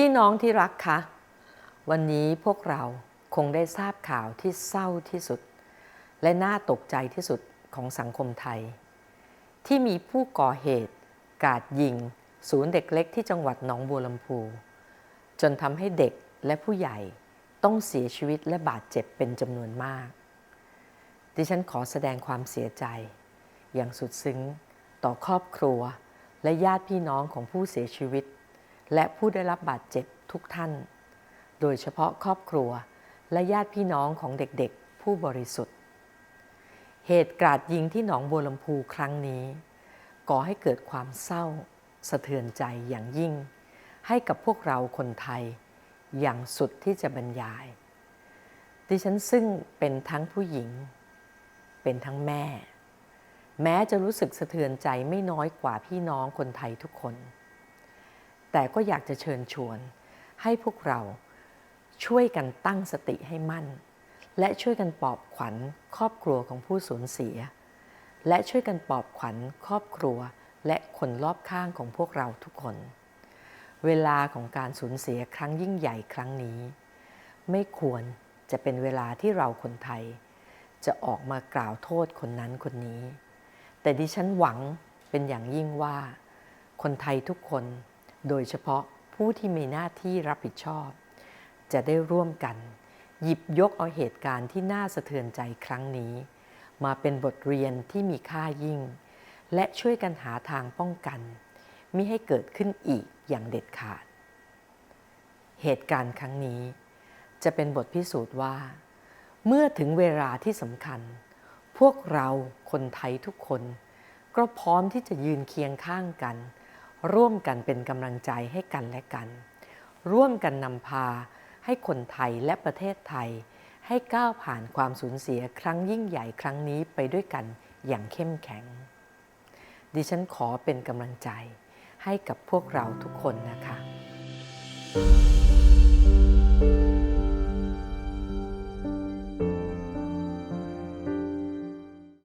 พี่น้องที่รักคะ วันนี้พวกเราคงได้ทราบข่าวที่เศร้าที่สุด และน่าตกใจที่สุดของสังคมไทย ที่มีผู้ก่อเหตุ กาดยิง ศูนย์เด็กเล็กที่จังหวัดหนองบัวลำพู จนทำให้เด็กและผู้ใหญ่ต้องเสียชีวิตและบาดเจ็บเป็นจำนวนมาก ดิฉันขอแสดงความเสียใจ อย่างสุดซึ้ง ต่อครอบครัว และญาติพี่น้องของผู้เสียชีวิต และผู้ได้รับบาดเจ็บทุกท่าน โดยเฉพาะครอบครัวและญาติพี่น้องของเด็กๆ ผู้บริสุทธิ์ เหตุกราดยิงที่หนองบัวลำพูครั้งนี้ ก่อให้เกิดความเศร้า สะเทือนใจอย่างยิ่ง ให้กับพวกเราคนไทย อย่างสุดที่จะบรรยาย ดิฉันซึ่งเป็นทั้งผู้หญิง เป็นทั้งแม่ แม้จะรู้สึกสะเทือนใจไม่น้อยกว่าพี่น้องคนไทยทุกคน แต่ก็อยากจะเชิญชวน ให้พวกเราช่วยกันตั้งสติให้มั่น และช่วยกันปลอบขวัญครอบครัวของผู้สูญเสีย และช่วยกันปลอบขวัญครอบครัวและคนรอบข้างของพวกเราทุกคน เวลาของการสูญเสียครั้งยิ่งใหญ่ครั้งนี้ ไม่ควรจะเป็นเวลาที่เราคนไทย จะออกมากล่าวโทษคนนั้นคนนี้ แต่ดิฉันหวังเป็นอย่างยิ่งว่า คนไทยทุกคน โดยเฉพาะผู้ที่มีหน้าที่รับผิดชอบ จะได้ร่วมกัน หยิบยกเอาเหตุการณ์ที่น่าสะเทือนใจครั้งนี้ มาเป็นบทเรียนที่มีค่ายิ่ง และช่วยกันหาทางป้องกันมิให้เกิดขึ้นอีกอย่างเด็ดขาด เหตุการณ์ครั้งนี้ จะเป็นบทพิสูจน์ว่า เมื่อถึงเวลาที่สำคัญ พวกเราคนไทยทุกคน ก็พร้อมที่จะยืนเคียงข้างกัน ร่วมกันเป็นกำลังใจให้กันและกัน ร่วมกันนำพาให้คนไทยและประเทศไทย ให้ก้าวผ่านความสูญเสียครั้งยิ่งใหญ่ครั้งนี้ไปด้วยกันอย่างเข้มแข็ง ดิฉันขอเป็นกำลังใจให้กับพวกเราทุกคนนะคะ